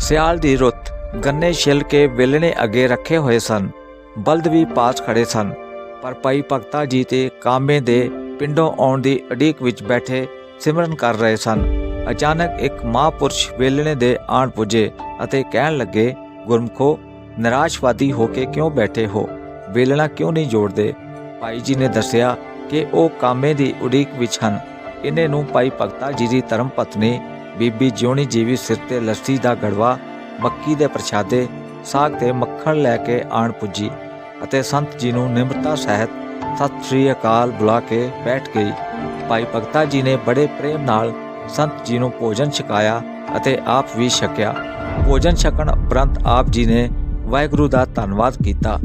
ਸਿਆਲ ਦੀ ਰੁੱਤ, ਗੰਨੇ ਛਿੱਲ ਕੇ ਵੇਲਣੇ ਅੱਗੇ ਰੱਖੇ ਹੋਏ ਸਨ। ਬਲਦ ਵੀ ਪਾਸ ਖੜੇ ਸਨ, ਪਰ ਭਾਈ ਭਗਤਾ ਜੀ ਤੇ ਕਾਮੇ ਦੇ ਪਿੰਡੋਂ ਆਉਣ ਦੀ ਅਡੀਕ ਵਿੱਚ ਬੈਠੇ ਸਿਮਰਨ ਕਰ ਰਹੇ ਸਨ। ਅਚਾਨਕ ਇੱਕ ਮਹਾਂਪੁਰਸ਼ ਵੇਲਣੇ ਦੇ ਆਣ ਪੁੱਜੇ ਅਤੇ ਕਹਿਣ ਲੱਗੇ, ਗੁਰਮਖੋ, ਨਿਰਾਸ਼ਵਾਦੀ ਹੋ ਕੇ ਕਿਉਂ ਬੈਠੇ ਹੋ? ਵੇਲਣਾ ਕਿਉਂ ਨਹੀਂ ਜੋੜਦੇ? ਭਾਈ ਜੀ ਨੇ ਦੱਸਿਆ ਕਿ ਉਹ ਕਾਮੇ ਦੀ ਉਡੀਕ ਵਿੱਚ ਹਨ। ਇਹਨੇ ਨੂੰ ਭਾਈ ਭਗਤਾ ਜੀ ਦੀ ਧਰਮ ਪਤਨੀ ਬੀਬੀ ਜਿਉਣੀ ਜੀਵੀ ਸਿਰ ਤੇ ਲੱਸੀ ਦਾ ਗੜਵਾ, ਮੱਕੀ ਦੇ ਪ੍ਰਸ਼ਾਦੇ, ਸਾਗ ਤੇ ਮੱਖਣ ਲੈ ਕੇ ਆਣ ਪੁੱਜੀ ਅਤੇ ਸੰਤ ਜੀ ਨੂੰ ਨਿਮਰਤਾ ਸਹਿਤ ਸਤਿ ਸ੍ਰੀ ਅਕਾਲ ਬੁਲਾ ਕੇ ਬੈਠ ਗਈ। ਭਾਈ ਭਗਤਾ ਜੀ ਨੇ ਬੜੇ ਪ੍ਰੇਮ ਨਾਲ ਸੰਤ ਜੀ ਨੂੰ ਭੋਜਨ ਛਕਾਇਆ ਅਤੇ ਆਪ ਵੀ ਛਕਿਆ। ਭੋਜਨ ਛਕਣ ਉਪਰੰਤ ਆਪ ਜੀ ਨੇ ਵਾਹਿਗੁਰੂ ਦਾ ਧੰਨਵਾਦ ਕੀਤਾ।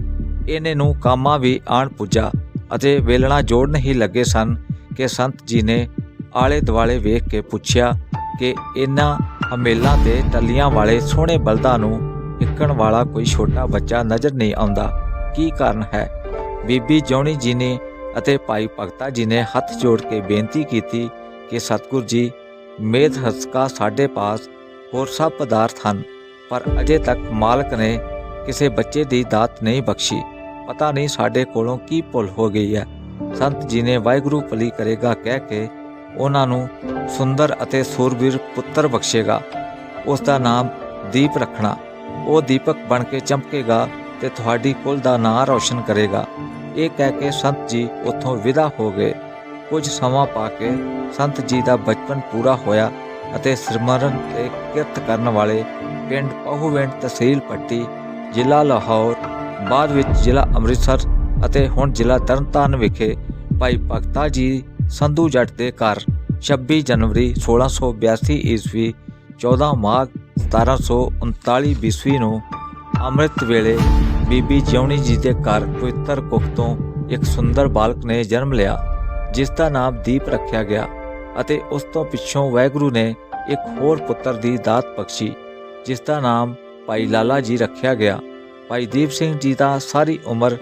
ਇਹਨੇ ਨੂੰ ਕਾਮਾ ਵੀ ਆਣ ਪੁੱਜਾ ਅਤੇ ਵੇਲਣਾ ਜੋੜਨ ਹੀ ਲੱਗੇ ਸਨ ਕਿ ਸੰਤ ਜੀ ਨੇ ਆਲੇ ਦੁਆਲੇ ਵੇਖ ਕੇ ਪੁੱਛਿਆ ਕਿ ਇਹਨਾਂ ਹਮੇਲਾਂ ਤੇ ਟੱਲੀਆਂ ਵਾਲੇ ਸੋਹਣੇ ਬਲਦਾਂ ਨੂੰ ਇੱਕਣ ਵਾਲਾ ਕੋਈ ਛੋਟਾ ਬੱਚਾ ਨਜ਼ਰ ਨਹੀਂ ਆਉਂਦਾ। ਕੀ ਕਾਰਨ ਹੈ? ਬੀਬੀ ਜੌਣੀ ਜੀ ਨੇ ਅਤੇ ਭਾਈ ਭਗਤਾ ਜੀ ਨੇ ਹੱਥ ਜੋੜ ਕੇ ਬੇਨਤੀ ਕੀਤੀ ਕਿ ਸਤਿਗੁਰ ਜੀ, ਮੇਦ ਹਸਕਾ ਸਾਡੇ ਪਾਸ ਹੋਰ ਸਭ ਪਦਾਰਥ ਹਨ, ਪਰ ਅਜੇ ਤੱਕ ਮਾਲਕ ਨੇ ਕਿਸੇ ਬੱਚੇ ਦੀ ਦਾਤ ਨਹੀਂ ਬਖਸ਼ੀ। ਪਤਾ ਨਹੀਂ ਸਾਡੇ ਕੋਲੋਂ ਕੀ ਭੁੱਲ ਹੋ ਗਈ ਹੈ। ਸੰਤ ਜੀ ਨੇ ਵਾਹਿਗੁਰੂ ਭਲੀ ਕਰੇਗਾ ਕਹਿ ਕੇ ਉਹਨਾਂ ਨੂੰ ਸੁੰਦਰ ਅਤੇ ਸੂਰਬੀਰ ਪੁੱਤਰ ਬਖਸ਼ੇਗਾ। ਉਸ ਦਾ ਨਾਮ ਦੀਪ ਰੱਖਣਾ। ਉਹ ਦੀਪਕ ਬਣ ਕੇ ਚਮਕੇਗਾ ਤੇ ਤੁਹਾਡੀ ਕੁਲ ਦਾ ਨਾਂ ਰੌਸ਼ਨ ਕਰੇਗਾ। ਇਹ ਕਹਿ ਕੇ ਸੰਤ ਜੀ ਉੱਥੋਂ ਵਿਦਾ ਹੋ ਗਏ। ਕੁਝ ਸਮਾਂ ਪਾ ਕੇ ਸੰਤ ਜੀ ਦਾ ਬਚਪਨ ਪੂਰਾ ਹੋਇਆ ਅਤੇ ਸਿਮਰਨ ਤੇ ਕਿਰਤ ਕਰਨ ਵਾਲੇ ਪਿੰਡ ਪਹੂਵਿੰਡ ਤਹਿਸੀਲ ਪੱਟੀ, ਜ਼ਿਲ੍ਹਾ ਲਾਹੌਰ, ਬਾਅਦ ਵਿੱਚ ਜ਼ਿਲ੍ਹਾ ਅੰਮ੍ਰਿਤਸਰ ਅਤੇ ਹੁਣ ਜ਼ਿਲ੍ਹਾ ਤਰਨਤਾਰਨ ਵਿਖੇ ਭਾਈ ਭਗਤਾ ਜੀ ਸੰਧੂ ਜੱਟ ਦੇ ਘਰ 26 ਜਨਵਰੀ 1682 ਈਸਵੀ 14 ਮਾਘ 1739 ਬੀਸਵੀ ਨੂੰ ਅੰਮ੍ਰਿਤ ਵੇਲੇ ਬੀਬੀ ਜਿਉਣੀ ਜੀ ਦੇ ਘਰ ਪਵਿੱਤਰ ਕੁੱਖ ਤੋਂ ਇੱਕ ਸੁੰਦਰ ਬਾਲਕ ਨੇ ਜਨਮ ਲਿਆ, ਜਿਸ ਦਾ ਨਾਮ ਦੀਪ ਰੱਖਿਆ ਗਿਆ ਅਤੇ ਉਸ ਤੋਂ ਪਿੱਛੋਂ ਵਾਹਿਗੁਰੂ ਨੇ ਇੱਕ ਹੋਰ ਪੁੱਤਰ ਦੀ ਦਾਤ ਬਖਸ਼ੀ, ਜਿਸ ਦਾ ਨਾਮ ਭਾਈ ਲਾਲਾ ਜੀ ਰੱਖਿਆ ਗਿਆ। ਭਾਈ ਦੀਪ ਸਿੰਘ ਜੀ ਦਾ ਸਾਰੀ ਉਮਰ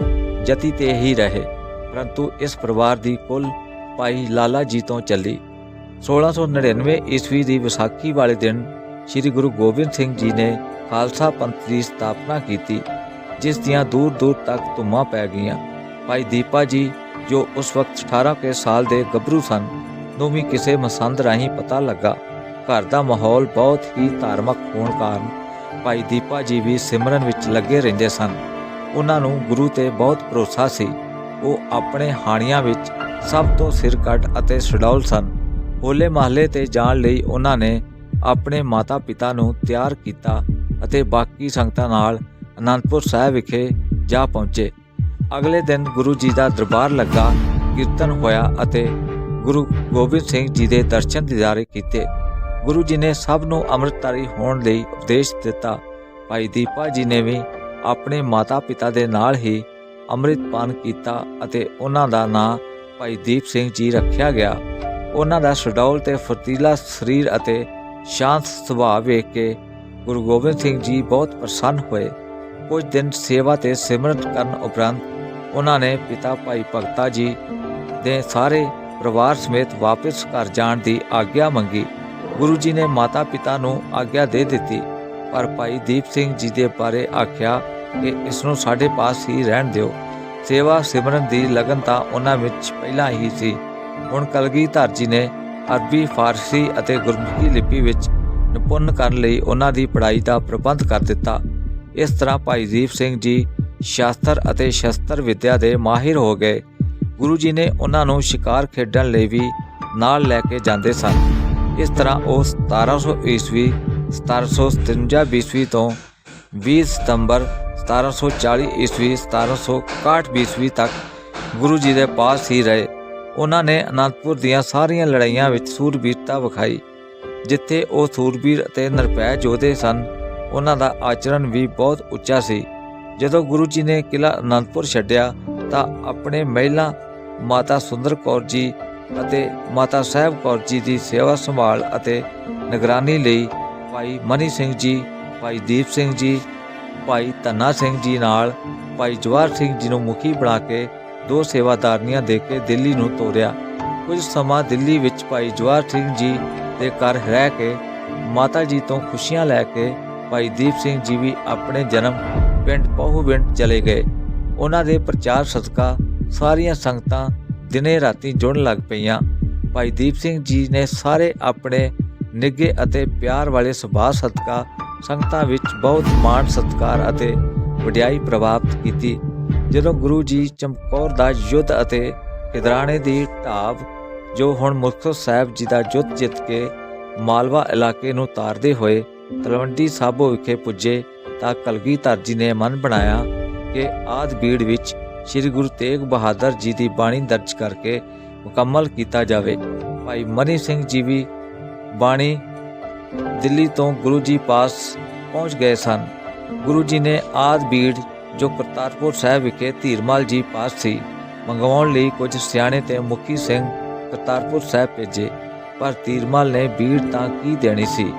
ਜਤੀ ਤੇ ਹੀ ਰਹੇ, ਪਰੰਤੂ ਇਸ ਪਰਿਵਾਰ ਦੀ ਕੁੱਲ ਭਾਈ ਲਾਲਾ ਜੀ ਤੋਂ ਚੱਲੀ। 1699 ਈਸਵੀ ਦੀ ਵਿਸਾਖੀ ਵਾਲੇ ਦਿਨ ਸ੍ਰੀ ਗੁਰੂ ਗੋਬਿੰਦ ਸਿੰਘ ਜੀ ਨੇ ਖਾਲਸਾ ਪੰਥ ਦੀ ਸਥਾਪਨਾ ਕੀਤੀ, ਜਿਸ ਦੀਆਂ ਦੂਰ ਦੂਰ ਤੱਕ ਧੁੰਮਾਂ ਪੈ ਗਈਆਂ। ਭਾਈ ਦੀਪਾ ਜੀ, ਜੋ ਉਸ ਵਕਤ 18 ਕੇ ਸਾਲ ਦੇ ਗੱਭਰੂ ਸਨ, ਨੂੰ ਵੀ ਕਿਸੇ ਮਸੰਦ ਰਾਹੀਂ ਪਤਾ ਲੱਗਾ। ਘਰ ਦਾ ਮਾਹੌਲ ਬਹੁਤ ਹੀ ਧਾਰਮਿਕ ਹੋਣ ਕਾਰਨ ਭਾਈ ਦੀਪਾ ਜੀ ਵੀ ਸਿਮਰਨ ਵਿੱਚ ਲੱਗੇ ਰਹਿੰਦੇ ਸਨ। ਉਹਨਾਂ ਨੂੰ ਗੁਰੂ ਤੇ ਬਹੁਤ ਭਰੋਸਾ ਸੀ। ਉਹ ਆਪਣੇ ਹਾਣੀਆਂ ਵਿੱਚ ਸਭ ਤੋਂ ਸਿਰ ਕੱਢ ਅਤੇ ਛਡੌਲ ਸਨ। ਹੋਲੇ ਮਹੱਲੇ ਤੇ ਜਾਣ ਲਈ ਉਹਨਾਂ ਨੇ ਆਪਣੇ ਮਾਤਾ-ਪਿਤਾ ਨੂੰ ਤਿਆਰ ਕੀਤਾ ਅਤੇ ਬਾਕੀ ਸੰਗਤਾਂ ਨਾਲ ਅਨੰਦਪੁਰ ਸਾਹਿਬ ਵਿਖੇ ਜਾ ਪਹੁੰਚੇ। ਅਗਲੇ ਦਿਨ ਗੁਰੂ ਜੀ ਦਾ ਦਰਬਾਰ ਲੱਗਾ, ਕੀਰਤਨ ਹੋਇਆ ਅਤੇ ਗੁਰੂ ਗੋਬਿੰਦ ਸਿੰਘ ਜੀ ਦੇ ਦਰਸ਼ਨ ਦਿਦਾਰੇ ਕੀਤੇ। ਗੁਰੂ ਜੀ ਨੇ ਸਭ ਨੂੰ ਅੰਮ੍ਰਿਤਧਾਰੀ ਹੋਣ ਲਈ ਉਪਦੇਸ਼ ਦਿੱਤਾ। ਭਾਈ ਦੀਪਾ ਜੀ ਨੇ ਵੀ ਆਪਣੇ ਮਾਤਾ-ਪਿਤਾ ਦੇ ਨਾਲ ਹੀ ਅੰਮ੍ਰਿਤ ਪਾਨ ਕੀਤਾ ਅਤੇ ਉਹਨਾਂ ਦਾ ਨਾਂ ਭਾਈ ਦੀਪ ਸਿੰਘ ਜੀ ਰੱਖਿਆ ਗਿਆ। ਉਹਨਾਂ ਦਾ ਸ਼ਡੌਲ ਤੇ ਫਰਤੀਲਾ ਸਰੀਰ ਅਤੇ ਸ਼ਾਂਤ ਸੁਭਾਅ ਵੇਖ ਕੇ ਗੁਰੂ ਗੋਬਿੰਦ ਸਿੰਘ ਜੀ ਬਹੁਤ ਪ੍ਰਸੰਨ ਹੋਏ। ਕੁਝ ਦਿਨ ਸੇਵਾ ਤੇ ਸਿਮਰਨ ਕਰਨ ਉਪਰੰਤ ਉਹਨਾਂ ਨੇ ਪਿਤਾ ਭਾਈ ਭਗਤਾ ਜੀ ਦੇ ਸਾਰੇ ਪਰਿਵਾਰ ਸਮੇਤ ਵਾਪਸ ਘਰ ਜਾਣ ਦੀ ਆਗਿਆ ਮੰਗੀ। ਗੁਰੂ ਜੀ ਨੇ ਮਾਤਾ ਪਿਤਾ ਨੂੰ ਆਗਿਆ ਦੇ ਦਿੱਤੀ। ਪਰ ਭਾਈ ਦੀਪ ਸਿੰਘ ਜੀ ਦੇ ਬਾਰੇ ਆਖਿਆ ਕਿ ਇਸ ਨੂੰ ਸਾਡੇ ਪਾਸ ਹੀ ਰਹਿਣ ਦਿਓ। ਸੇਵਾ ਸਿਮਰਨ ਦੀ ਲਗਨ ਤਾਂ ਉਹਨਾਂ ਵਿੱਚ ਪਹਿਲਾਂ ਹੀ ਸੀ। ਹੁਣ ਕਲਗੀਧਰ ਜੀ ਨੇ ਅਰਬੀ, ਫਾਰਸੀ ਅਤੇ ਗੁਰਮੁਖੀ ਲਿਪੀ ਵਿੱਚ ਨਿਪੁੰਨ ਕਰਨ ਲਈ ਉਹਨਾਂ ਦੀ ਪੜ੍ਹਾਈ ਦਾ ਪ੍ਰਬੰਧ ਕਰ ਦਿੱਤਾ। ਇਸ ਤਰ੍ਹਾਂ ਭਾਈ ਦੀਪ ਸਿੰਘ ਜੀ ਸ਼ਾਸਤਰ ਅਤੇ ਸ਼ਸਤਰ ਵਿੱਦਿਆ ਦੇ ਮਾਹਿਰ ਹੋ ਗਏ। ਗੁਰੂ ਜੀ ਨੇ ਉਹਨਾਂ ਨੂੰ ਸ਼ਿਕਾਰ ਖੇਡਣ ਲਈ ਵੀ ਨਾਲ ਲੈ ਕੇ ਜਾਂਦੇ ਸਨ। ਇਸ ਤਰ੍ਹਾਂ ਉਹ 1700 ਈਸਵੀ 1753 ਈਸਵੀ ਤੋਂ 20 ਸਤੰਬਰ 1740 ਈਸਵੀ 1761 ਈਸਵੀ ਤੱਕ ਗੁਰੂ ਜੀ ਦੇ ਪਾਸ ਹੀ ਰਹੇ। ਉਹਨਾਂ ਨੇ ਅਨੰਦਪੁਰ ਦੀਆਂ ਸਾਰੀਆਂ ਲੜਾਈਆਂ ਵਿੱਚ ਸੂਰਬੀਰਤਾ ਵਿਖਾਈ, ਜਿੱਥੇ ਉਹ ਸੂਰਬੀਰ ਅਤੇ ਨਿਰਭੈ ਯੋਧੇ ਸਨ। ਉਹਨਾਂ ਦਾ ਆਚਰਣ ਵੀ ਬਹੁਤ ਉੱਚਾ ਸੀ। ਜਦੋਂ ਗੁਰੂ ਜੀ ਨੇ ਕਿਲਾ ਅਨੰਦਪੁਰ ਛੱਡਿਆ, ਤਾਂ ਆਪਣੇ ਮਹਿਲਾ ਮਾਤਾ ਸੁੰਦਰ ਕੌਰ ਜੀ ਅਤੇ ਮਾਤਾ ਸਾਹਿਬ ਕੌਰ ਜੀ ਦੀ ਸੇਵਾ ਸੰਭਾਲ ਅਤੇ ਨਿਗਰਾਨੀ ਲਈ ਭਾਈ ਮਨੀ ਸਿੰਘ ਜੀ, ਭਾਈ ਦੀਪ ਸਿੰਘ ਜੀ ਭਾਈ ਧੰਨਾ ਸਿੰਘ ਜੀ ਨਾਲ ਭਾਈ ਜਵਾਰ ਸਿੰਘ ਜੀ ਨੂੰ ਮੁਖੀ ਬਣਾ ਕੇ ਦੋ ਸੇਵਾਦਾਰਨੀਆਂ ਦੇ ਕੇ ਦਿੱਲੀ ਨੂੰ ਤੋਰਿਆ। ਕੁਝ ਸਮਾਂ ਦਿੱਲੀ ਵਿੱਚ ਭਾਈ ਜਵਾਰ ਸਿੰਘ ਜੀ ਦੇ ਘਰ ਰਹਿ ਕੇ ਮਾਤਾ ਜੀ ਤੋਂ ਖੁਸ਼ੀਆਂ ਲੈ ਕੇ ਭਾਈ ਦੀਪ ਸਿੰਘ ਜੀ ਵੀ ਆਪਣੇ ਜਨਮ ਪਿੰਡ ਪਹੂਵਿੰਡ ਚਲੇ ਗਏ। ਉਹਨਾਂ ਦੇ ਪ੍ਰਚਾਰ ਸਦਕਾ ਸਾਰੀਆਂ ਸੰਗਤਾਂ ਦਿਨੇ ਰਾਤੀ ਜੁੜਨ ਲੱਗ ਪਈਆਂ। ਭਾਈ ਦੀਪ ਸਿੰਘ ਜੀ ਨੇ ਸਾਰੇ ਆਪਣੇ ਨਿੱਘੇ ਅਤੇ ਪਿਆਰ ਵਾਲੇ ਸੁਭਾਅ ਸਦਕਾ ਸੰਗਤਾਂ ਵਿੱਚ ਬਹੁਤ ਮਾਣ ਸਤਿਕਾਰ ਅਤੇ ਵਡਿਆਈ ਪ੍ਰਾਪਤ ਕੀਤੀ। ਜਦੋਂ ਗੁਰੂ ਜੀ ਚਮਕੌਰ ਦਾ ਯੁੱਧ ਅਤੇ ਖਿਦਰਾਣੇ ਦੀ ਢਾਬ, ਜੋ ਹੁਣ ਮੁਕਤਸਰ ਸਾਹਿਬ ਜੀ ਦਾ ਯੁੱਧ ਜਿੱਤ ਕੇ ਮਾਲਵਾ ਇਲਾਕੇ ਨੂੰ ਤਾਰਦੇ ਹੋਏ ਤਲਵੰਡੀ ਸਾਬੋ ਵਿਖੇ ਪੁੱਜੇ, ਤਾਂ ਕਲਗੀਧਰ ਜੀ ਨੇ ਮਨ ਬਣਾਇਆ ਕਿ ਆਦ ਬੀੜ ਵਿੱਚ ਸ੍ਰੀ ਗੁਰੂ ਤੇਗ ਬਹਾਦਰ ਜੀ ਦੀ ਬਾਣੀ ਦਰਜ ਕਰਕੇ ਮੁਕੰਮਲ ਕੀਤਾ ਜਾਵੇ। ਭਾਈ ਮਨੀ ਸਿੰਘ ਜੀ ਵੀ ਬਾਣੀ ਦਿੱਲੀ ਤੋਂ ਗੁਰੂ ਜੀ ਪਾਸ ਪਹੁੰਚ ਗਏ ਸਨ। ਗੁਰੂ ਜੀ ਨੇ ਆਦ ਬੀੜ ਜੋ ਕਰਤਾਰਪੁਰ ਸਾਹਿਬ ਵਿਖੇ ਧੀਰਮਾਲ ਜੀ ਪਾਸ ਸੀ, ਮੰਗਵਾਉਣ ਲਈ ਕੁਝ ਸਿਆਣੇ ਤੇ ਮੁਖੀ ਸਿੰਘ ਕਰਤਾਰਪੁਰ ਸਾਹਿਬ ਭੇਜੇ, ਪਰ ਧੀਰਮਾਲ ਨੇ ਬੀੜ ਤਾਂ ਕੀ ਦੇਣੀ ਸੀ?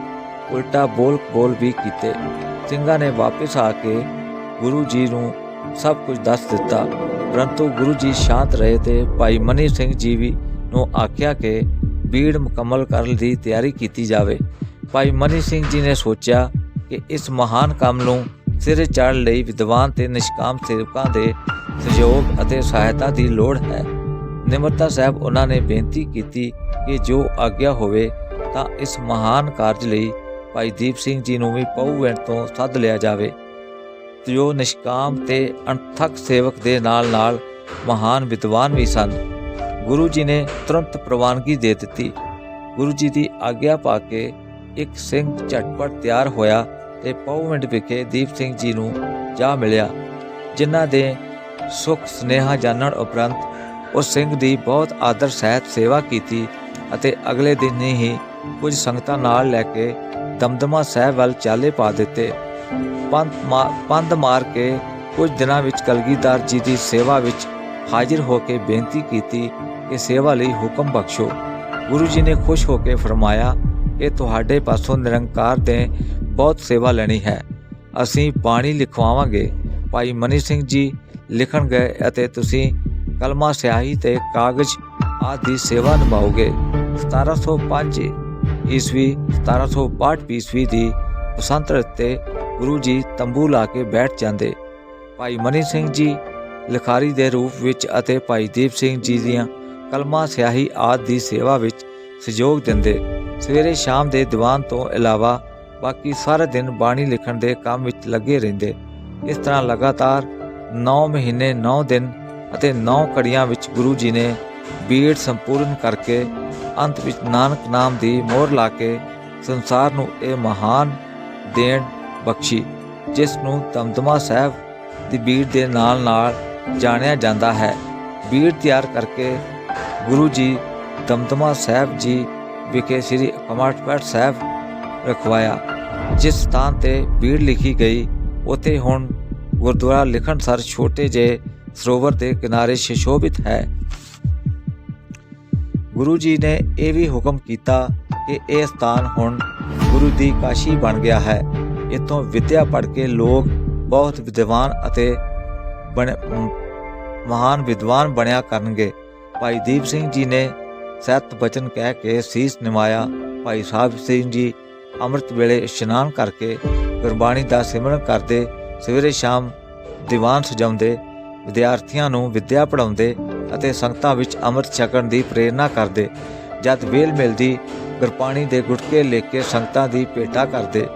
ਉਲਟਾ ਬੋਲ ਬੋਲ ਵੀ ਕੀਤੇ। ਸਿੰਘਾਂ ਨੇ ਵਾਪਸ ਆ ਕੇ ਗੁਰੂ ਜੀ ਨੂੰ ਸਭ ਕੁਝ ਦੱਸ ਦਿੱਤਾ। ਪਰੰਤੂ ਗੁਰੂ ਜੀ ਸ਼ਾਂਤ ਰਹੇ ਤੇ ਭਾਈ ਮਨੀ ਸਿੰਘ ਜੀ ਵੀ ਨੂੰ ਆਖਿਆ ਕਿ ਬੀੜ ਮੁਕੰਮਲ ਕਰਨ ਦੀ ਤਿਆਰੀ ਕੀਤੀ ਜਾਵੇ। ਭਾਈ ਮਨੀ ਸਿੰਘ ਜੀ ਨੇ ਸੋਚਿਆ ਕਿ ਇਸ ਮਹਾਨ ਕੰਮ ਨੂੰ ਸਿਰੇ ਚਾੜ੍ਹਨ ਲਈ ਵਿਦਵਾਨ ਤੇ ਨਿਸ਼ਕਾਮ ਸੇਵਕਾਂ ਦੇ ਸਹਿਯੋਗ ਅਤੇ ਸਹਾਇਤਾ ਦੀ ਲੋੜ ਹੈ। ਨਿਮਰਤਾ ਸਾਹਿਬ ਉਹਨਾਂ ਨੇ ਬੇਨਤੀ ਕੀਤੀ ਕਿ ਜੋ ਆਗਿਆ ਹੋਵੇ ਤਾਂ ਇਸ ਮਹਾਨ ਕਾਰਜ ਲਈ ਭਾਈ ਦੀਪ ਸਿੰਘ ਜੀ ਨੂੰ ਵੀ ਪਉਵੈਂਟ ਤੋਂ ਸੱਦ ਲਿਆ ਜਾਵੇ। ਜੋ ਨਿਸ਼ਕਾਮ ਤੇ ਅਣਥੱਕ ਸੇਵਕ ਦੇ ਨਾਲ-ਨਾਲ ਮਹਾਨ ਵਿਦਵਾਨ ਵੀ ਸਨ, ਗੁਰੂ ਜੀ ਨੇ ਤੁਰੰਤ ਪ੍ਰਵਾਨਗੀ ਦੇ ਦਿੱਤੀ। ਗੁਰੂ ਜੀ ਦੀ ਆਗਿਆ ਪਾ ਕੇ ਇੱਕ ਸਿੰਘ ਝਟਪਟ ਤਿਆਰ ਹੋਇਆ ਤੇ ਪਉਵੈਂਟ ਵਿਖੇ ਦੀਪ ਸਿੰਘ ਜੀ ਨੂੰ ਜਾ ਮਿਲਿਆ, ਜਿਨ੍ਹਾਂ ਦੇ ਸੁਖ ਸਨੇਹਾ ਜਾਣਨ ਉਪਰੰਤ ਉਸ ਸਿੰਘ ਦੀ ਬਹੁਤ ਆਦਰ ਸਹਿਤ ਸੇਵਾ ਕੀਤੀ ਅਤੇ ਅਗਲੇ ਦਿਨ ਹੀ ਕੁਝ ਸੰਗਤਾਂ ਨਾਲ ਲੈ ਕੇ ਦਮਦਮਾ ਸਾਹਿਬ ਵੱਲ ਚਾਲੇ ਪਾ ਦਿੱਤੇ। ਪੰਧ ਮਾ- ਪੰਧ ਮਾਰ ਕੇ ਕੁਝ ਦਿਨਾਂ ਵਿੱਚ ਕਲਗੀਧਰ ਜੀ ਦੀ ਸੇਵਾ ਵਿੱਚ ਹਾਜ਼ਰ ਹੋ ਕੇ ਬੇਨਤੀ ਕੀਤੀ ਕਿ ਸੇਵਾ ਲਈ ਹੁਕਮ ਬਖਸ਼ੋ। ਗੁਰੂ ਜੀ ਨੇ ਖੁਸ਼ ਹੋ ਕੇ ਫਰਮਾਇਆ ਇਹ ਤੁਹਾਡੇ ਪਾਸੋਂ ਨਿਰੰਕਾਰ ਦੇ ਬਹੁਤ ਸੇਵਾ ਲੈਣੀ ਹੈ। ਅਸੀਂ ਬਾਣੀ ਲਿਖਵਾਵਾਂਗੇ। ਭਾਈ ਮਨੀ ਸਿੰਘ ਜੀ ਲਿਖਣ ਗਏ ਅਤੇ ਤੁਸੀਂ ਕਲਮਾ ਸਿਆਹੀ ਤੇ ਕਾਗਜ਼ ਆਦਿ ਦੀ ਸੇਵਾ ਨਿਭਾਓਗੇ। 1705 ਈਸਵੀ 1762 ਈਸਵੀ ਦੀ ਬਸੰਤ ਰੁੱਤ ਗੁਰੂ ਜੀ ਤੰਬੂ ਲਾ ਕੇ ਬੈਠ ਜਾਂਦੇ। ਭਾਈ ਮਨੀ ਸਿੰਘ ਜੀ ਲਿਖਾਰੀ ਦੇ ਰੂਪ ਵਿੱਚ ਅਤੇ ਭਾਈ ਦੀਪ ਸਿੰਘ ਜੀ ਦੀਆਂ ਕਲਮਾ ਸਿਆਹੀ ਆਦਿ ਦੀ ਸੇਵਾ ਵਿੱਚ ਸਹਿਯੋਗ ਦਿੰਦੇ। ਸਵੇਰੇ ਸ਼ਾਮ ਦੇ ਦੀਵਾਨ ਤੋਂ ਇਲਾਵਾ ਬਾਕੀ ਸਾਰਾ ਦਿਨ ਬਾਣੀ ਲਿਖਣ ਦੇ ਕੰਮ ਵਿੱਚ ਲੱਗੇ ਰਹਿੰਦੇ। ਇਸ ਤਰ੍ਹਾਂ ਲਗਾਤਾਰ 9 ਮਹੀਨੇ 9 ਦਿਨ ਅਤੇ 9 ਕੜੀਆਂ ਵਿੱਚ ਗੁਰੂ ਜੀ ਨੇ ਬੀੜ ਸੰਪੂਰਨ ਕਰਕੇ ਅੰਤ ਵਿੱਚ ਨਾਨਕ ਨਾਮ ਦੀ ਮੋਹਰ ਲਾ ਕੇ ਸੰਸਾਰ ਨੂੰ ਇਹ ਮਹਾਨ ਦੇਣ ਬਖਸ਼ੀ, ਜਿਸ ਨੂੰ ਦਮਦਮਾ ਸਾਹਿਬ ਦੀ ਬੀੜ ਦੇ ਨਾਲ ਨਾਲ ਜਾਣਿਆ ਜਾਂਦਾ ਹੈ। ਬੀੜ ਤਿਆਰ ਕਰਕੇ ਗੁਰੂ ਜੀ ਦਮਦਮਾ ਸਾਹਿਬ ਜੀ ਵਿਖੇ ਸ੍ਰੀ ਕਮਾਟਪਾਟ ਸਾਹਿਬ ਰਖਵਾਇਆ, ਜਿਸ ਸਥਾਨ ਤੇ ਬੀੜ ਲਿਖੀ ਗਈ, ਉਥੇ ਹੁਣ ਗੁਰਦੁਆਰਾ ਲਿਖਣ ਸਰ ਛੋਟੇ ਜਿਹੇ ਸਰੋਵਰ ਦੇ ਕਿਨਾਰੇ ਸ਼ਿਸ਼ੋਭਿਤ ਹੈ। ਗੁਰੂ ਜੀ ਨੇ ਇਹ ਵੀ ਹੁਕਮ ਕੀਤਾ ਕਿ ਇਹ ਸਥਾਨ ਹੁਣ ਗੁਰੂ ਦੀ ਕਾਸ਼ੀ ਬਣ ਗਿਆ ਹੈ। ਇਤੋਂ ਵਿਦਿਆ ਪੜ੍ਹ ਕੇ ਲੋਕ ਬਹੁਤ ਵਿਦਵਾਨ ਅਤੇ ਬਣ- ਮਹਾਨ ਵਿਦਵਾਨ ਬਣਿਆ ਕਰਨਗੇ। ਭਾਈ ਦੀਪ ਸਿੰਘ ਜੀ ਨੇ ਸਤ ਬਚਨ ਕਹਿ ਕੇ ਸੀਸ ਨਿਮਾਇਆ। ਭਾਈ ਸਾਹਿਬ ਸਿੰਘ ਜੀ ਅੰਮ੍ਰਿਤ ਵੇਲੇ ਇਸ਼ਨਾਨ ਕਰਕੇ ਗੁਰਬਾਣੀ ਦਾ ਸਿਮਰਨ ਕਰਦੇ, ਸਵੇਰੇ ਸ਼ਾਮ ਦੀਵਾਨ ਸਜਾਉਂਦੇ, ਵਿਦਿਆਰਥੀਆਂ ਨੂੰ ਵਿੱਦਿਆ ਪੜਾਉਂਦੇ ਅਤੇ ਸੰਗਤਾਂ ਵਿੱਚ ਅੰਮ੍ਰਿਤ ਛਕਣ ਦੀ ਪ੍ਰੇਰਣਾ ਕਰਦੇ। ਜਦ ਵੇਲ ਮਿਲਦੀ, ਗੁਰਬਾਣੀ ਦੇ ਗੁਟਕੇ ਲੈ ਕੇ ਸੰਗਤਾਂ ਦੀ ਭੇਟਾ ਕਰਦੇ।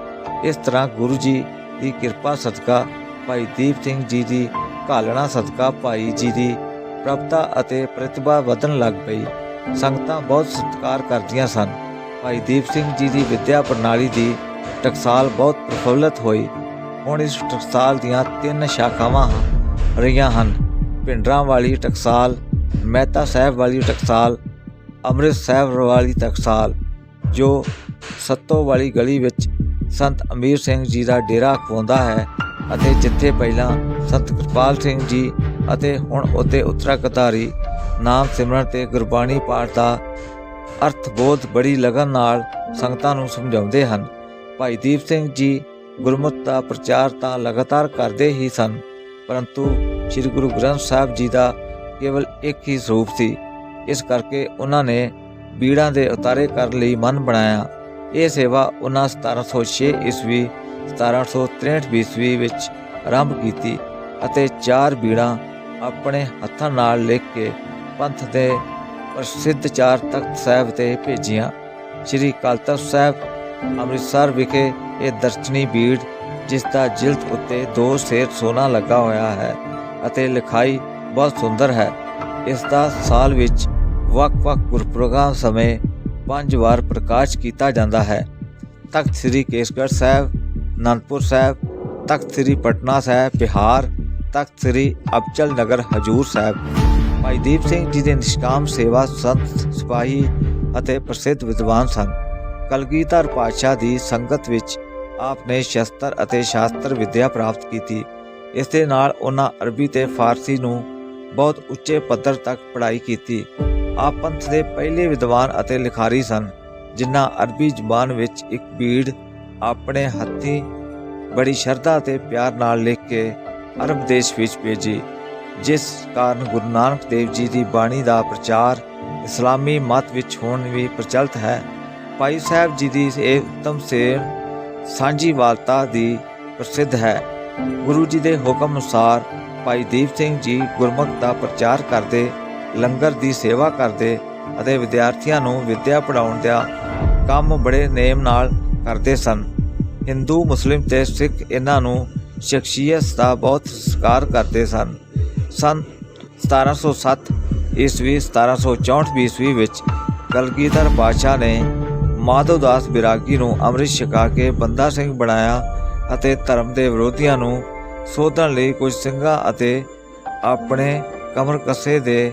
ਇਸ ਤਰ੍ਹਾਂ ਗੁਰੂ ਜੀ ਦੀ ਕਿਰਪਾ ਸਦਕਾ, ਭਾਈ ਦੀਪ ਸਿੰਘ ਜੀ ਦੀ ਘਾਲਣਾ ਸਦਕਾ, ਭਾਈ ਜੀ ਦੀ ਪ੍ਰਭਤਾ ਅਤੇ ਪ੍ਰਤਿਭਾ ਵਧਣ ਲੱਗ ਪਈ। ਸੰਗਤਾਂ ਬਹੁਤ ਸਤਿਕਾਰ ਕਰਦੀਆਂ ਸਨ। ਭਾਈ ਦੀਪ ਸਿੰਘ ਜੀ ਦੀ ਵਿਦਿਆ ਪ੍ਰਣਾਲੀ ਦੀ ਟਕਸਾਲ ਬਹੁਤ ਪ੍ਰਫੁੱਲਤ ਹੋਈ। ਹੁਣ ਇਸ ਟਕਸਾਲ ਦੀਆਂ ਤਿੰਨ ਸ਼ਾਖਾਵਾਂ ਰਹੀਆਂ ਹਨ। ਪਿੰਡਰਾਂ ਵਾਲੀ ਟਕਸਾਲ, ਮਹਿਤਾ ਸਾਹਿਬ ਵਾਲੀ ਟਕਸਾਲ, ਅੰਮ੍ਰਿਤ ਸਾਹਿਬ ਵਾਲੀ ਟਕਸਾਲ, ਜੋ ਸੱਤੋ ਵਾਲੀ ਗਲੀ ਵਿੱਚ ਸੰਤ ਅਮੀਰ ਸਿੰਘ ਜੀ ਦਾ ਡੇਰਾ ਖਵਾਉਂਦਾ ਹੈ ਅਤੇ ਜਿੱਥੇ ਪਹਿਲਾਂ ਸੰਤ ਕਿਰਪਾਲ ਸਿੰਘ ਜੀ ਅਤੇ ਹੁਣ ਉੱਤੇ ਉਤਰਾਕਧਾਰੀ ਨਾਮ ਸਿਮਰਨ ਤੇ ਗੁਰਬਾਣੀ ਪਾਠ ਦਾ ਅਰਥ ਬੋਧ ਬੜੀ ਲਗਨ ਨਾਲ ਸੰਗਤਾਂ ਨੂੰ ਸਮਝਾਉਂਦੇ ਹਨ। ਭਾਈ ਦੀਪ ਸਿੰਘ ਜੀ ਗੁਰਮਤਿ ਦਾ ਪ੍ਰਚਾਰ ਤਾਂ ਲਗਾਤਾਰ ਕਰਦੇ ਹੀ ਸਨ, ਪਰੰਤੂ ਸ੍ਰੀ ਗੁਰੂ ਗ੍ਰੰਥ ਸਾਹਿਬ ਜੀ ਦਾ ਕੇਵਲ ਇੱਕ ਹੀ ਸਰੂਪ ਸੀ। ਇਸ ਕਰਕੇ ਉਹਨਾਂ ਨੇ ਬੀੜਾਂ ਦੇ ਉਤਾਰੇ ਕਰਨ ਲਈ ਮਨ ਬਣਾਇਆ। ਇਹ ਸੇਵਾ ਉਹਨਾਂ 1706 ਈਸਵੀ 1763 ਈਸਵੀ ਵਿੱਚ ਆਰੰਭ ਕੀਤੀ ਅਤੇ ਚਾਰ ਬੀੜਾਂ ਆਪਣੇ ਹੱਥਾਂ ਨਾਲ ਲਿਖ ਕੇ ਪੰਥ ਦੇ ਪ੍ਰਸਿੱਧ ਚਾਰ ਤਖਤ ਸਾਹਿਬ ਤੇ ਭੇਜੀਆਂ। ਸ੍ਰੀ ਅਕਾਲ ਤਖਤ ਸਾਹਿਬ ਅੰਮ੍ਰਿਤਸਰ ਵਿਖੇ ਇਹ ਦਰਸ਼ਨੀ ਬੀੜ ਜਿਸ ਦਾ ਜਿਲਦ ਉੱਤੇ ਦੋ ਸੇਰ ਸੋਨਾ ਲੱਗਾ ਹੋਇਆ ਹੈ ਅਤੇ ਲਿਖਾਈ ਬਹੁਤ ਸੁੰਦਰ ਹੈ। ਇਸ ਦਾ ਸਾਲ ਵਿੱਚ ਵੱਖ-ਵੱਖ ਗੁਰਪ੍ਰੋਗਰਾਮ ਸਮੇਂ ਪੰਜ ਵਾਰ ਪ੍ਰਕਾਸ਼ ਕੀਤਾ ਜਾਂਦਾ ਹੈ। ਤਖਤ ਸ੍ਰੀ ਕੇਸਗੜ੍ਹ ਸਾਹਿਬ, ਅਨੰਦਪੁਰ ਸਾਹਿਬ, ਤਖਤ ਸ੍ਰੀ ਪਟਨਾ ਸਾਹਿਬ, ਬਿਹਾਰ, ਤਖਤ ਸ੍ਰੀ ਅਬਚਲ ਨਗਰ ਹਜੂਰ ਸਾਹਿਬ। ਭਾਈ ਦੀਪ ਸਿੰਘ ਜੀ ਦੇ ਨਿਸ਼ਕਾਮ ਸੇਵਾ ਸੰਤ, ਸਿਪਾਹੀ ਅਤੇ ਪ੍ਰਸਿੱਧ ਵਿਦਵਾਨ ਸਨ। ਕਲਗੀਧਰ ਪਾਤਸ਼ਾਹ ਦੀ ਸੰਗਤ ਵਿੱਚ ਆਪ ਨੇ ਸ਼ਸਤਰ ਅਤੇ ਸ਼ਾਸਤਰ ਵਿੱਦਿਆ ਪ੍ਰਾਪਤ ਕੀਤੀ। ਇਸ ਦੇ ਨਾਲ ਉਹਨਾਂ ਅਰਬੀ ਤੇ ਫਾਰਸੀ ਨੂੰ ਬਹੁਤ ਉੱਚੇ ਪੱਧਰ ਤੱਕ ਪੜ੍ਹਾਈ ਕੀਤੀ। ਆਪ ਪੰਥ ਦੇ ਪਹਿਲੇ ਵਿਦਵਾਨ ਅਤੇ ਲਿਖਾਰੀ ਸਨ, ਜਿਨ੍ਹਾਂ ਅਰਬੀ ਜ਼ੁਬਾਨ ਵਿੱਚ ਇੱਕ ਬੀੜ ਆਪਣੇ ਹੱਥੀਂ ਬੜੀ ਸ਼ਰਧਾ ਤੇ ਪਿਆਰ ਨਾਲ ਲਿਖ ਕੇ ਅਰਬ ਦੇਸ਼ ਵਿੱਚ ਭੇਜੀ। ਜਿਸ ਕਾਰਨ ਗੁਰੂ ਨਾਨਕ ਦੇਵ ਜੀ ਦੀ ਬਾਣੀ ਦਾ ਪ੍ਰਚਾਰ ਇਸਲਾਮੀ ਮਤ ਵਿੱਚ ਹੋਣ ਵੀ ਪ੍ਰਚਲਿਤ ਹੈ। ਭਾਈ ਸਾਹਿਬ ਜੀ ਦੀ ਇਹ ਉੱਤਮ ਸੇਵ ਸਾਂਝੀ ਵਾਲਤਾ ਦੀ ਪ੍ਰਸਿੱਧ ਹੈ। ਗੁਰੂ ਜੀ ਦੇ ਹੁਕਮ ਅਨੁਸਾਰ ਭਾਈ ਦੀਪ ਸਿੰਘ ਜੀ ਗੁਰਮੁਖ ਦਾ ਪ੍ਰਚਾਰ ਕਰਦੇ, ਲੰਗਰ ਦੀ ਸੇਵਾ ਕਰਦੇ ਅਤੇ ਵਿਦਿਆਰਥੀਆਂ ਨੂੰ ਵਿੱਦਿਆ ਪੜਾਉਣ ਦਾ ਕੰਮ ਬੜੇ ਨੇਮ ਨਾਲ ਕਰਦੇ ਸਨ। ਹਿੰਦੂ, ਮੁਸਲਿਮ ਤੇ ਸਿੱਖ ਇਹਨਾਂ ਨੂੰ ਸ਼ਖਸੀਅਤ ਦਾ ਬਹੁਤ ਸਤਿਕਾਰ ਕਰਦੇ ਸਨ। ਸਨ। 1707 ਈਸਵੀ 1764 ਈਸਵੀ ਵਿੱਚ ਕਲਗੀਧਰ ਬਾਦਸ਼ਾਹ ਨੇ ਮਾਧਵਦਾਸ ਬਿਰਾਗੀ ਨੂੰ ਅੰਮ੍ਰਿਤ ਛਕਾ ਕੇ ਬੰਦਾ ਸਿੰਘ ਬਣਾਇਆ ਅਤੇ ਧਰਮ ਦੇ ਵਿਰੋਧੀਆਂ ਨੂੰ ਸੋਧਣ ਲਈ ਕੁਝ ਸਿੰਘਾਂ ਅਤੇ ਆਪਣੇ ਕਮਰ ਕੱਸੇ ਦੇ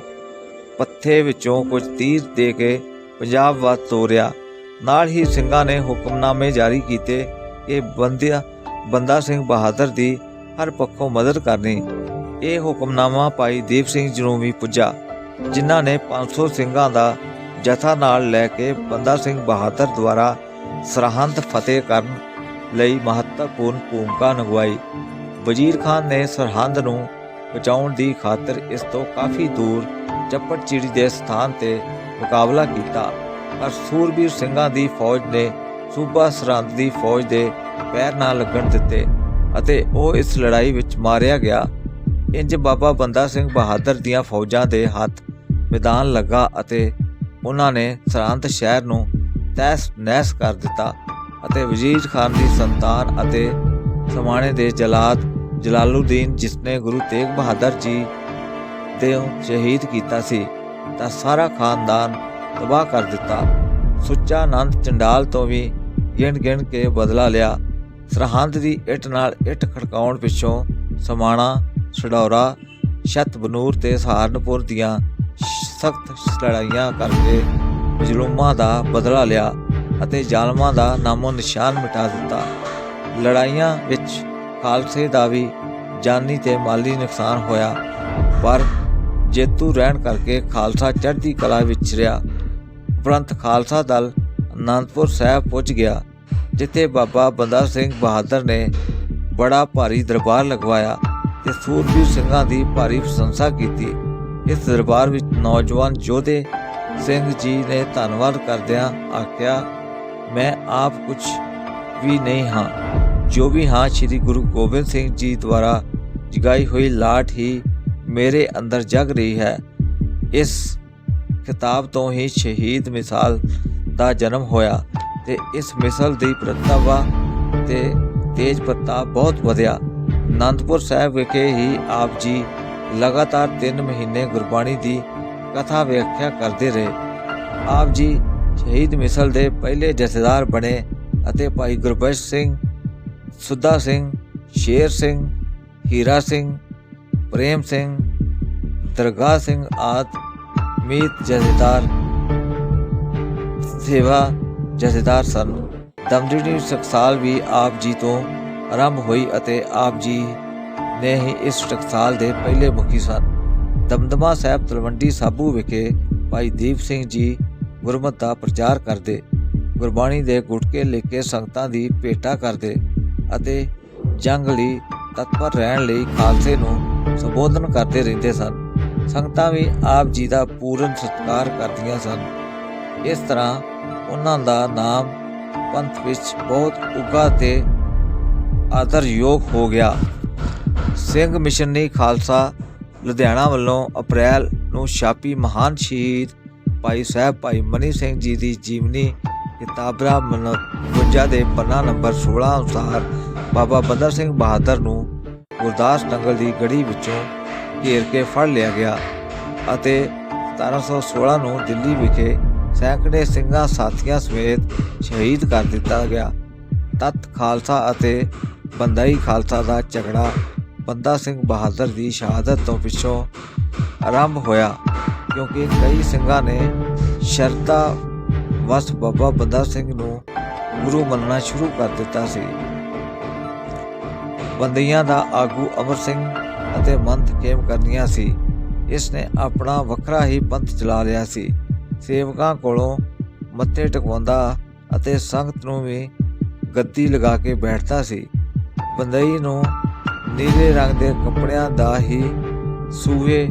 ਪੱਥੇ ਵਿੱਚੋਂ ਕੁਝ ਤੀਰ ਦੇ ਕੇ ਪੰਜਾਬ ਵੱਲ ਤੋਰਿਆ। ਨਾਲ ਹੀ ਸਿੰਘਾਂ ਨੇ ਹੁਕਮਨਾਮੇ ਜਾਰੀ ਕੀਤੇ। ਕਿ ਬੰਦਿਆ ਬੰਦਾ ਸਿੰਘ ਬਹਾਦਰ ਦੀ ਹਰ ਪੱਖੋਂ ਮਦਦ ਕਰਨੀ ਇਹ ਹੁਕਮਨਾਮਾ ਭਾਈ ਦੀਪ ਸਿੰਘ ਜੀ ਨੂੰ ਵੀ ਪੁੱਜਾ, ਜਿਨ੍ਹਾਂ ਨੇ 500 ਸਿੰਘਾਂ ਦਾ ਜਥਾ ਨਾਲ ਲੈ ਕੇ ਬੰਦਾ ਸਿੰਘ ਬਹਾਦਰ ਦੁਆਰਾ ਸਰਹੰਦ ਫਤਿਹ ਕਰਨ ਲਈ ਮਹੱਤਵਪੂਰਨ ਭੂਮਿਕਾ ਨਿਭਾਈ। ਵਜ਼ੀਰ ਖਾਨ ਨੇ ਸਰਹੰਦ ਨੂੰ ਬਚਾਉਣ ਦੀ ਖਾਤਰ ਇਸ ਤੋਂ ਕਾਫੀ ਦੂਰ ਚੱਪੜਚਿੜੀ ਦੇ ਸਥਾਨ ਤੇ ਮੁਕਾਬਲਾ ਕੀਤਾ, ਪਰ ਸੂਰਬੀਰ ਸਿੰਘਾਂ ਦੀ ਫੌਜ ਨੇ ਸੂਬਾ ਸਰਹੰਦ ਦੀ ਫੌਜ ਦੇ ਪੈਰ ਨਾ ਲੱਗਣ ਦਿੱਤੇ ਅਤੇ ਉਹ ਇਸ ਲੜਾਈ ਵਿੱਚ ਮਾਰਿਆ ਗਿਆ। ਇੰਜ ਬਾਬਾ ਬੰਦਾ ਸਿੰਘ ਬਹਾਦਰ ਦੀਆਂ ਫੌਜਾਂ ਦੇ ਹੱਥ ਮੈਦਾਨ ਲੱਗਾ ਅਤੇ ਉਹਨਾਂ ਨੇ ਸਰਹੰਦ ਸ਼ਹਿਰ ਨੂੰ ਤਹਿਸ ਨਹਿਸ ਕਰ ਦਿੱਤਾ ਅਤੇ ਵਜ਼ੀਰ ਖਾਨ ਦੀ ਸੰਤਾਨ ਅਤੇ ਸਮਾਣੇ ਦੇ ਜਲਾਦ ਜਲਾਲੂਦੀਨ, ਜਿਸਨੇ ਗੁਰੂ ਤੇਗ ਬਹਾਦਰ ਜੀ ਦੇ ਸ਼ਹੀਦ ਕੀਤਾ ਸੀ, ਤਾਂ ਸਾਰਾ ਖਾਨਦਾਨ ਤਬਾਹ ਕਰ ਦਿੱਤਾ। ਸੁੱਚਾ ਆਨੰਦ ਚੰਡਾਲ ਤੋਂ ਵੀ ਗਿਣ ਗਿਣ ਕੇ ਬਦਲਾ ਲਿਆ। ਸਰਹੰਦ ਦੀ ਇੱਟ ਨਾਲ ਇੱਟ ਖੜਕਾਉਣ ਪਿੱਛੋਂ ਸਮਾਣਾ ਛਡੌਰਾ ਛਤਬਨੂਰ ਤੇ ਸਹਾਰਨਪੁਰ ਦੀਆਂ ਸਖਤ ਲੜਾਈਆਂ ਕਰਕੇ ਜ਼ੁਲਮਾਂ ਦਾ ਬਦਲਾ ਲਿਆ ਅਤੇ ਜ਼ਾਲਮਾਂ ਦਾ ਨਾਮੋ ਨਿਸ਼ਾਨ ਮਿਟਾ ਦਿੱਤਾ। ਲੜਾਈਆਂ ਵਿੱਚ ਖਾਲਸੇ ਦਾ ਵੀ ਜਾਨੀ ਤੇ ਮਾਲੀ ਨੁਕਸਾਨ ਹੋਇਆ, ਪਰ ਜੇਤੂ ਰਹਿਣ ਕਰਕੇ ਖਾਲਸਾ ਚੜ੍ਹਦੀ ਕਲਾ ਵਿੱਚ ਰਿਹਾ। ਉਪਰੰਤ ਖਾਲਸਾ ਦਲ ਅਨੰਦਪੁਰ ਸਾਹਿਬ ਪਹੁੰਚ ਗਿਆ, ਜਿੱਥੇ ਬਾਬਾ ਬੰਦਾ ਸਿੰਘ ਬਹਾਦਰ ਨੇ ਬੜਾ ਭਾਰੀ ਦਰਬਾਰ ਲਗਵਾਇਆ ਤੇ ਸੂਰਬੀਰ ਸਿੰਘਾਂ ਦੀ ਭਾਰੀ ਪ੍ਰਸ਼ੰਸਾ ਕੀਤੀ। ਇਸ ਦਰਬਾਰ ਵਿੱਚ ਨੌਜਵਾਨ ਯੋਧੇ ਸਿੰਘ ਜੀ ਨੇ ਧੰਨਵਾਦ ਕਰਦਿਆਂ ਆਖਿਆ, ਮੈਂ ਆਪ ਕੁਝ ਵੀ ਨਹੀਂ ਹਾਂ। ਜੋ ਵੀ ਹਾਂ, ਸ੍ਰੀ ਗੁਰੂ ਗੋਬਿੰਦ ਸਿੰਘ ਜੀ ਦੁਆਰਾ ਜਗਾਈ ਹੋਈ ਲਾਟ ਹੀ ਮੇਰੇ ਅੰਦਰ ਜਗ ਰਹੀ ਹੈ। ਇਸ ਕਿਤਾਬ ਤੋਂ ਹੀ ਸ਼ਹੀਦ ਮਿਸਾਲ ਦਾ ਜਨਮ ਹੋਇਆ ਤੇ ਇਸ ਮਿਸਲ ਦੀ ਪ੍ਰਤਿਭਾ ਤੇ ਤੇਜ ਪ੍ਰਤਾਪ ਬਹੁਤ ਵਧਿਆ। ਅਨੰਦਪੁਰ ਸਾਹਿਬ ਵਿਖੇ ਹੀ ਆਪ ਜੀ ਲਗਾਤਾਰ 3 ਮਹੀਨੇ ਗੁਰਬਾਣੀ ਦੀ ਕਥਾ ਵਿਆਖਿਆ ਕਰਦੇ ਰਹੇ। ਆਪ ਜੀ ਸ਼ਹੀਦ ਮਿਸਲ ਦੇ ਪਹਿਲੇ ਜਥੇਦਾਰ ਬਣੇ ਅਤੇ ਭਾਈ ਗੁਰਬਖਸ਼ ਸਿੰਘ, ਸੁੱਧਾ ਸਿੰਘ, ਸ਼ੇਰ ਸਿੰਘ, ਹੀਰਾ ਸਿੰਘ, ਪ੍ਰੇਮ ਸਿੰਘ, ਦਰਗਾਹ ਸਿੰਘ ਆਦ ਮੀਤ ਜਥੇਦਾਰ, ਸੇਵਾ ਜਥੇਦਾਰ ਸਨ। ਦਮਦਮੀ ਟਕਸਾਲ ਵੀ ਆਪ ਜੀ ਤੋਂ ਆਰੰਭ ਹੋਈ ਅਤੇ ਆਪ ਜੀ ਨੇ ਹੀ ਇਸ ਟਕਸਾਲ ਦੇ ਪਹਿਲੇ ਮੁਖੀ ਸਨ। ਦਮਦਮਾ ਸਾਹਿਬ ਤਲਵੰਡੀ ਸਾਬੂ ਵਿਖੇ ਭਾਈ ਦੀਪ ਸਿੰਘ ਜੀ ਗੁਰਮਤਿ ਦਾ ਪ੍ਰਚਾਰ ਕਰਦੇ, ਗੁਰਬਾਣੀ ਦੇ ਗੁਟਕੇ ਲੈ ਕੇ ਸੰਗਤਾਂ ਦੀ ਭੇਟਾ ਕਰਦੇ ਅਤੇ ਜੰਗ ਲਈ ਤਤਪਰ ਰਹਿਣ ਲਈ ਖਾਲਸੇ ਨੂੰ ਸੰਬੋਧਨ ਕਰਦੇ ਰਹਿੰਦੇ ਸਨ। ਸੰਗਤਾਂ ਵੀ ਆਪ ਜੀ ਦਾ ਪੂਰਨ ਸਤਿਕਾਰ ਕਰਦੀਆਂ ਸਨ। ਇਸ ਤਰ੍ਹਾਂ ਉਹਨਾਂ ਦਾ ਨਾਮ ਪੰਥ ਵਿੱਚ ਬਹੁਤ ਉੱਘਾ ਤੇ ਆਦਰਯੋਗ ਹੋ ਗਿਆ। ਸਿੰਘ ਮਿਸ਼ਨਰੀ ਖਾਲਸਾ ਲੁਧਿਆਣਾ ਵੱਲੋਂ ਅਪ੍ਰੈਲ ਨੂੰ ਛਾਪੀ ਮਹਾਨ ਸ਼ਹੀਦ ਭਾਈ ਸਾਹਿਬ ਭਾਈ ਮਨੀ ਸਿੰਘ ਜੀ ਦੀ ਜੀਵਨੀ ਕਿਤਾਬਰਾ 52 ਦੇ ਪੰਨਾ ਨੰਬਰ 16 ਅਨੁਸਾਰ ਬਾਬਾ ਬੰਦਾ ਸਿੰਘ ਬਹਾਦਰ ਨੂੰ ਗੁਰਦਾਸ ਨੰਗਲ ਦੀ ਗੜੀ ਵਿੱਚੋਂ ਘੇਰ ਕੇ ਫੜ ਲਿਆ ਗਿਆ ਅਤੇ 1716 ਨੂੰ ਦਿੱਲੀ ਵਿਖੇ ਸੈਂਕੜੇ ਸਿੰਘਾਂ ਸਾਥੀਆਂ ਸਮੇਤ ਸ਼ਹੀਦ ਕਰ ਦਿੱਤਾ ਗਿਆ। ਤਤ ਖਾਲਸਾ ਅਤੇ ਬੰਦਾਈ ਖਾਲਸਾ ਦਾ ਝਗੜਾ, ਬੰਦਾ ਸਿੰਘ ਬਹਾਦਰ ਦੀ ਸ਼ਹਾਦਤ ਤੋਂ ਪਿੱਛੋਂ ਆਰੰਭ ਹੋਇਆ, ਕਿਉਂਕਿ ਕਈ ਸਿੰਘਾਂ ਨੇ ਸ਼ਰਤਾ ਵਸ ਬਾਬਾ ਬੰਦਾ ਸਿੰਘ ਨੂੰ ਗੁਰੂ ਮੰਨਣਾ ਸ਼ੁਰੂ ਕਰ ਦਿੱਤਾ ਸੀ। ਬੰਦਈਆਂ ਦਾ ਆਗੂ ਅਮਰ ਸਿੰਘ ਅਤੇ ਮੰਤ ਕੇਮ ਕਰਨੀਆਂ ਸੀ। ਇਸ ਨੇ ਆਪਣਾ ਵੱਖਰਾ ਹੀ ਪੰਥ ਚਲਾ ਲਿਆ ਸੀ। ਸੇਵਕਾਂ ਕੋਲੋਂ ਮੱਥੇ ਟਕਵਾਉਂਦਾ ਅਤੇ ਸੰਗਤ ਨੂੰ ਵੀ ਗੱਦੀ ਲਗਾ ਕੇ ਬੈਠਦਾ ਸੀ। ਬੰਦਈ ਨੂੰ ਨੀਲੇ ਰੰਗ ਦੇ ਕੱਪੜਿਆਂ ਦਾ ਹੀ ਸੂਹੇ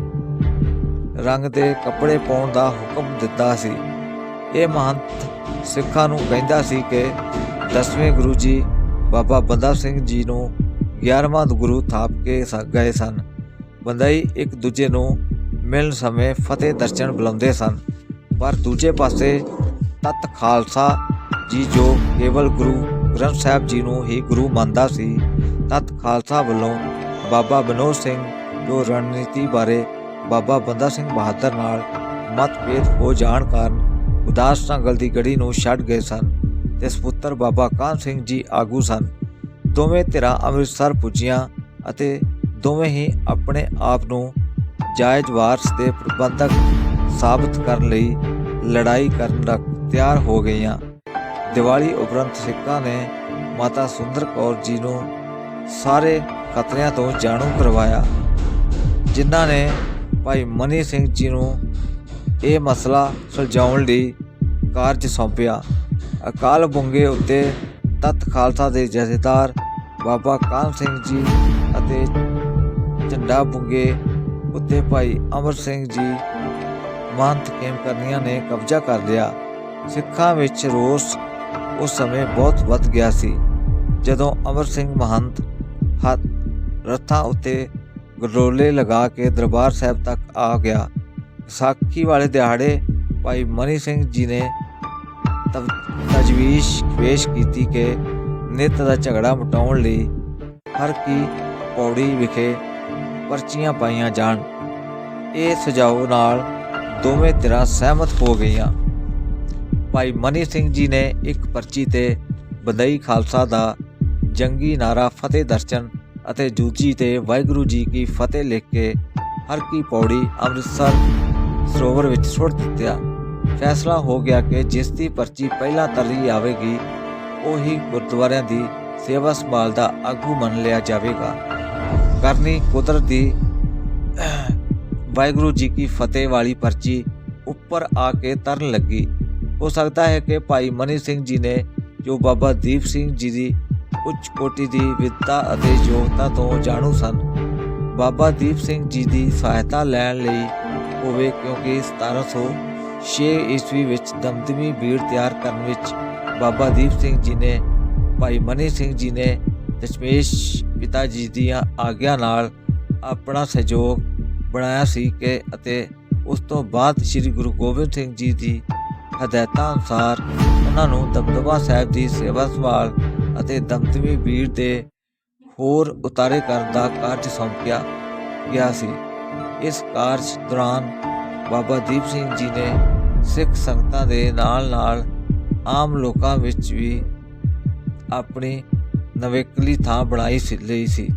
ਰੰਗ ਦੇ ਕੱਪੜੇ ਪਾਉਣ ਦਾ ਹੁਕਮ ਦਿੱਤਾ ਸੀ। ਇਹ ਮਹੰਤ ਸਿੱਖਾਂ ਨੂੰ ਕਹਿੰਦਾ ਸੀ ਕਿ ਦਸਵੇਂ ਗੁਰੂ ਜੀ ਬਾਬਾ ਬੰਦਾ ਸਿੰਘ ਜੀ ਨੂੰ 11ਵਾਂ ਗੁਰੂ ਥਾਪ ਕੇ ਸ- ਗਏ ਸਨ। ਬੰਦਾਈ ਇੱਕ ਦੂਜੇ ਨੂੰ ਮਿਲਣ ਸਮੇਂ ਫਤਿਹ ਦਰਸ਼ਨ ਬੁਲਾਉਂਦੇ ਸਨ। ਪਰ ਦੂਜੇ ਪਾਸੇ ਤਤ ਖਾਲਸਾ ਜੀ ਜੋ ਕੇਵਲ ਗੁਰੂ ਗ੍ਰੰਥ ਸਾਹਿਬ ਜੀ ਨੂੰ ਹੀ ਗੁਰੂ ਮੰਨਦਾ ਸੀ ਤਤ ਖਾਲਸਾ ਵੱਲੋਂ ਬਾਬਾ ਬਨੋਦ ਸਿੰਘ ਜੋ ਰਣਨੀਤੀ ਬਾਰੇ ਬਾਬਾ ਬੰਦਾ ਸਿੰਘ ਬਹਾਦਰ ਨਾਲ ਮਤਭੇਦ ਹੋ ਜਾਣ ਕਾਰਨ ਉਦਾਸ ਨੰਗਲ ਦੀ ਗੜੀ ਨੂੰ ਛੱਡ ਗਏ ਸਨ ਤੇ ਸੁਪੁੱਤਰ ਬਾਬਾ ਕਾਨ ਸਿੰਘ ਜੀ ਆਗੂ ਸਨ। ਦੋਵੇਂ ਧਿਰਾਂ ਅੰਮ੍ਰਿਤਸਰ ਪੁੱਜੀਆਂ ਅਤੇ ਦੋਵੇਂ ਹੀ ਆਪਣੇ ਆਪ ਨੂੰ ਜਾਇਜ਼ ਵਾਰਸ ਦੇ ਪ੍ਰਬੰਧਕ ਸਾਬਤ ਕਰਨ ਲਈ ਲੜਾਈ ਕਰਨ ਦਾ ਤਿਆਰ ਹੋ ਗਈਆਂ। ਦੀਵਾਲੀ ਉਪਰੰਤ ਸਿੱਖਾਂ ਨੇ ਮਾਤਾ ਸੁੰਦਰ ਕੌਰ ਜੀ ਨੂੰ ਸਾਰੇ ਖਤਰਿਆਂ ਤੋਂ ਜਾਣੂ ਕਰਵਾਇਆ, ਜਿਨ੍ਹਾਂ ਨੇ ਭਾਈ ਮਨੀ ਸਿੰਘ ਜੀ ਨੂੰ ਇਹ ਮਸਲਾ ਸੁਲਝਾਉਣ ਲਈ ਕਾਰਜ ਸੌਂਪਿਆ। ਅਕਾਲ ਬੁੰਗੇ ਉੱਤੇ ਤਤ ਖਾਲਸਾ ਦੇ ਜਥੇਦਾਰ ਬਾਬਾ ਕਾਲ ਸਿੰਘ ਜੀ ਅਤੇ ਝੰਡਾ ਬੁੰਗੇ ਉੱਤੇ ਭਾਈ ਅਮਰ ਸਿੰਘ ਜੀ ਮਹੰਤ ਕੇਮ ਕਰਨੀਆਂ ਨੇ ਕਬਜ਼ਾ ਕਰ ਲਿਆ। ਸਿੱਖਾਂ ਵਿੱਚ ਰੋਸ ਉਸ ਸਮੇਂ ਬਹੁਤ ਵੱਧ ਗਿਆ ਸੀ, ਜਦੋਂ ਅਮਰ ਸਿੰਘ ਮਹੰਤ ਹੱਥ ਰੱਥਾਂ ਉੱਤੇ ਗਰੋਲੇ ਲਗਾ ਕੇ ਦਰਬਾਰ ਸਾਹਿਬ ਤੱਕ ਆ ਗਿਆ। ਵਿਸਾਖੀ ਵਾਲੇ ਦਿਹਾੜੇ ਭਾਈ ਮਨੀ ਸਿੰਘ ਜੀ ਨੇ ਤਜਵੀਜ਼ ਪੇਸ਼ ਕੀਤੀ ਕਿ ਨਿੱਤ ਦਾ ਝਗੜਾ ਮਟਾਉਣ ਲਈ ਹਰ ਕੀ ਪੌੜੀ ਵਿਖੇ ਪਰਚੀਆਂ ਪਾਈਆਂ ਜਾਣ। ਇਹ ਸੁਝਾਅ ਨਾਲ ਦੋਵੇਂ ਧਿਰਾਂ ਸਹਿਮਤ ਹੋ ਗਈਆਂ। ਭਾਈ ਮਨੀ ਸਿੰਘ ਜੀ ਨੇ ਇੱਕ ਪਰਚੀ ਤੇ ਬਦਈ ਖਾਲਸਾ ਦਾ ਜੰਗੀ ਨਾਰਾ ਫਤਿਹ ਦਰਸ਼ਨ ਅਤੇ ਜੂਜੀ ਤੇ ਵਾਹਿਗੁਰੂ ਜੀ ਕੀ ਫਤਿਹ ਲਿਖ ਕੇ ਹਰ ਕੀ ਪੌੜੀ ਅੰਮ੍ਰਿਤਸਰ ਸਰੋਵਰ ਵਿੱਚ ਸੁੱਟ ਦਿੱਤਾ। ਫੈਸਲਾ ਹੋ ਗਿਆ ਕਿ ਜਿਸ ਦੀ ਪਰਚੀ ਪਹਿਲਾਂ ਤਰਲੀ ਆਵੇਗੀ, ਉਹੀ ਗੁਰਦੁਆਰਿਆਂ ਦੀ ਸੇਵਾ ਸੰਭਾਲ ਦਾ ਆਗੂ ਮੰਨ ਲਿਆ ਜਾਵੇਗਾ। ਕਰਨੀ ਕੁਦਰਤ ਦੀ ਵਾਹਿਗੁਰੂ ਜੀ ਕੀ ਫਤਿਹ ਵਾਲੀ ਪਰਚੀ ਉੱਪਰ ਆ ਕੇ ਤਰਨ ਲੱਗੀ। ਹੋ ਸਕਦਾ ਹੈ ਕਿ ਭਾਈ ਮਨੀ ਸਿੰਘ ਜੀ ਨੇ ਜੋ ਬਾਬਾ ਦੀਪ ਸਿੰਘ ਜੀ ਦੀ ਉੱਚ ਕੋਟੀ ਦੀ ਵਿਦਤਾ ਅਤੇ ਯੋਗਤਾ ਤੋਂ ਜਾਣੂ ਸਨ। ਬਾਬਾ ਦੀਪ ਸਿੰਘ ਜੀ ਦੀ ਸਹਾਇਤਾ ਲੈਣ ਲਈ ਹੋਵੇ ਕਿਉਂਕਿ 1706 ਈਸਵੀ ਵਿੱਚ ਦਮਦਮੀ ਬੀੜ ਤਿਆਰ ਕਰਨ ਵਿੱਚ ਬਾਬਾ ਦੀਪ ਸਿੰਘ ਜੀ ਨੇ, ਭਾਈ ਮਨੀ ਸਿੰਘ ਜੀ ਨੇ ਦਸ਼ਮੇਸ਼ ਪਿਤਾ ਜੀ ਦੀਆਂ ਆਗਿਆ ਨਾਲ ਆਪਣਾ ਸਹਿਯੋਗ ਬਣਾਇਆ ਸੀ ਕਿ ਅਤੇ ਉਸ ਤੋਂ ਬਾਅਦ ਸ੍ਰੀ ਗੁਰੂ ਗੋਬਿੰਦ ਸਿੰਘ ਜੀ ਦੀ ਹਦਾਇਤਾਂ ਅਨੁਸਾਰ ਉਹਨਾਂ ਨੂੰ ਦਮਦਮਾ ਸਾਹਿਬ ਦੀ ਸੇਵਾ ਸੰਭਾਲ ਅਤੇ ਦਮਦਮੀ ਬੀੜ ਦੇ ਹੋਰ ਉਤਾਰੇ ਕਰਨ ਦਾ ਕਾਰਜ ਸੌਂਪਿਆ ਗਿਆ ਸੀ। ਇਸ ਕਾਰਜ ਦੌਰਾਨ ਬਾਬਾ ਦੀਪ ਸਿੰਘ ਜੀ ਨੇ ਸਿੱਖ ਸੰਗਤਾਂ ਦੇ ਨਾਲ-ਨਾਲ ਆਮ ਲੋਕਾਂ ਵਿੱਚ ਵੀ ਆਪਣੀ ਨਵੇਕਲੀ ਥਾਂ ਬਣਾਈ ਸੀ, ਲਈ ਸੀ।